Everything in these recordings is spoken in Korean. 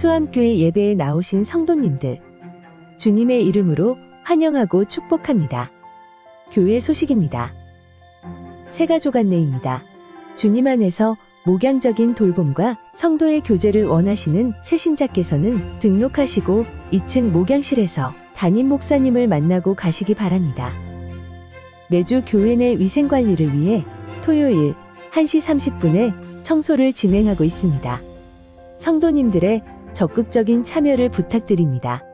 수암교회 예배에 나오신 성도님들, 주님의 이름으로 환영하고 축복합니다. 교회 소식입니다. 새가족 안내입니다. 주님 안에서 목양적인 돌봄과 성도의 교제를 원하시는 새신자께서는 등록하시고 2층 목양실에서 담임 목사님을 만나고 가시기 바랍니다. 매주 교회 내 위생 관리를 위해 토요일 1시 30분에 청소를 진행하고 있습니다. 성도님들의 적극적인 참여를 부탁드립니다.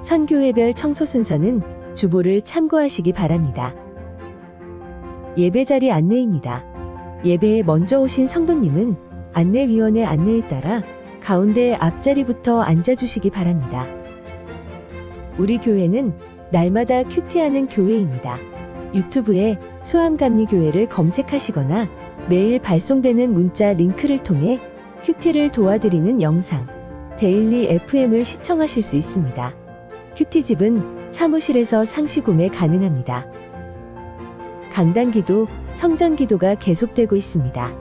선교회별 청소 순서는 주보를 참고하시기 바랍니다. 예배 자리 안내입니다. 예배에 먼저 오신 성도님은 안내위원의 안내에 따라 가운데 앞자리부터 앉아주시기 바랍니다. 우리 교회는 날마다 큐티하는 교회입니다. 유튜브에 수암감리교회를 검색하시거나 매일 발송되는 문자 링크를 통해 큐티를 도와드리는 영상, 데일리 FM을 시청하실 수 있습니다. 큐티집은 사무실에서 상시 구매 가능합니다. 강단 기도, 성전 기도가 계속되고 있습니다.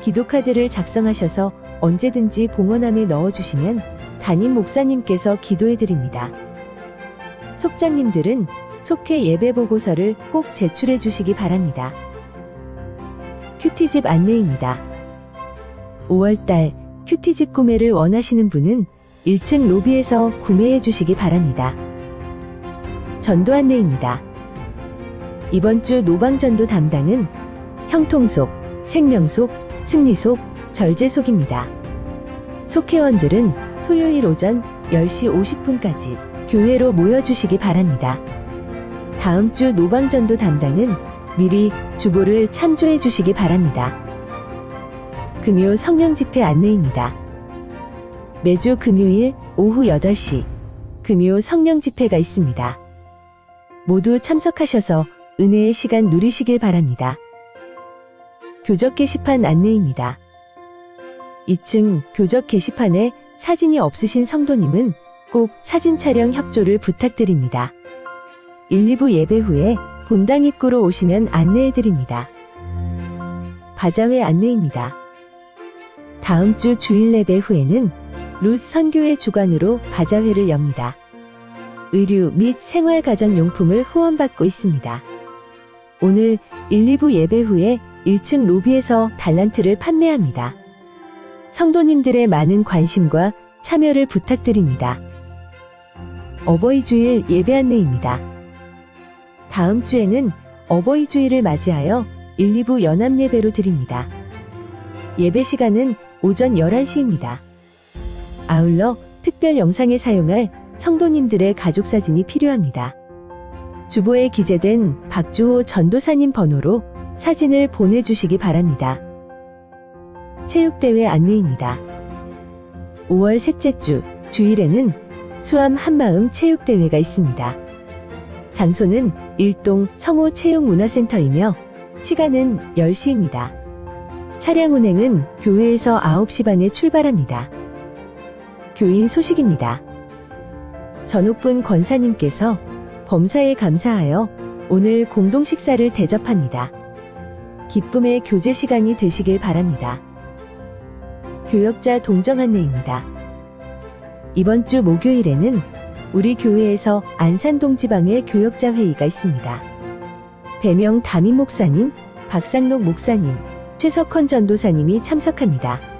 기도카드를 작성하셔서 언제든지 봉헌함에 넣어주시면 담임 목사님께서 기도해드립니다. 속장님들은 속회 예배 보고서를 꼭 제출해 주시기 바랍니다. 큐티집 안내입니다. 5월달 큐티집 구매를 원하시는 분은 1층 로비에서 구매해 주시기 바랍니다. 전도 안내입니다. 이번 주 노방전도 담당은 형통속, 생명속, 승리속, 절제속입니다. 속회원들은 토요일 오전 10시 50분까지 교회로 모여주시기 바랍니다. 다음 주 노방전도 담당은 미리 주보를 참조해 주시기 바랍니다. 금요 성령 집회 안내입니다. 매주 금요일 오후 8시 금요 성령 집회가 있습니다. 모두 참석하셔서 은혜의 시간 누리시길 바랍니다. 교적 게시판 안내입니다. 2층 교적 게시판에 사진이 없으신 성도님은 꼭 사진 촬영 협조를 부탁드립니다. 1, 2부 예배 후에 본당 입구로 오시면 안내해 드립니다. 바자회 안내입니다. 다음 주 주일 예배 후에는 루스 선교회 주관으로 바자회를 엽니다. 의류 및 생활 가전 용품을 후원받고 있습니다. 오늘 1, 2부 예배 후에 1층 로비에서 달란트를 판매합니다. 성도님들의 많은 관심과 참여를 부탁드립니다. 어버이 주일 예배 안내입니다. 다음 주에는 어버이 주일을 맞이하여 1, 2부 연합 예배로 드립니다. 예배 시간은 오전 11시입니다. 아울러 특별 영상에 사용할 성도님들의 가족 사진이 필요합니다. 주보에 기재된 박주호 전도사님 번호로 사진을 보내주시기 바랍니다. 체육대회 안내입니다. 5월 셋째 주 주일에는 수암 한마음 체육대회가 있습니다. 장소는 일동 성호 체육문화센터이며 시간은 10시입니다. 차량 운행은 교회에서 9시 반에 출발합니다. 교인 소식입니다. 전옥분 권사님께서 범사에 감사하여 오늘 공동 식사를 대접합니다. 기쁨의 교제 시간이 되시길 바랍니다. 교역자 동정 안내입니다. 이번 주 목요일에는 우리 교회에서 안산동 지방의 교역자 회의가 있습니다. 배명 담임 목사님, 박상록 목사님, 최석헌 전도사님이 참석합니다.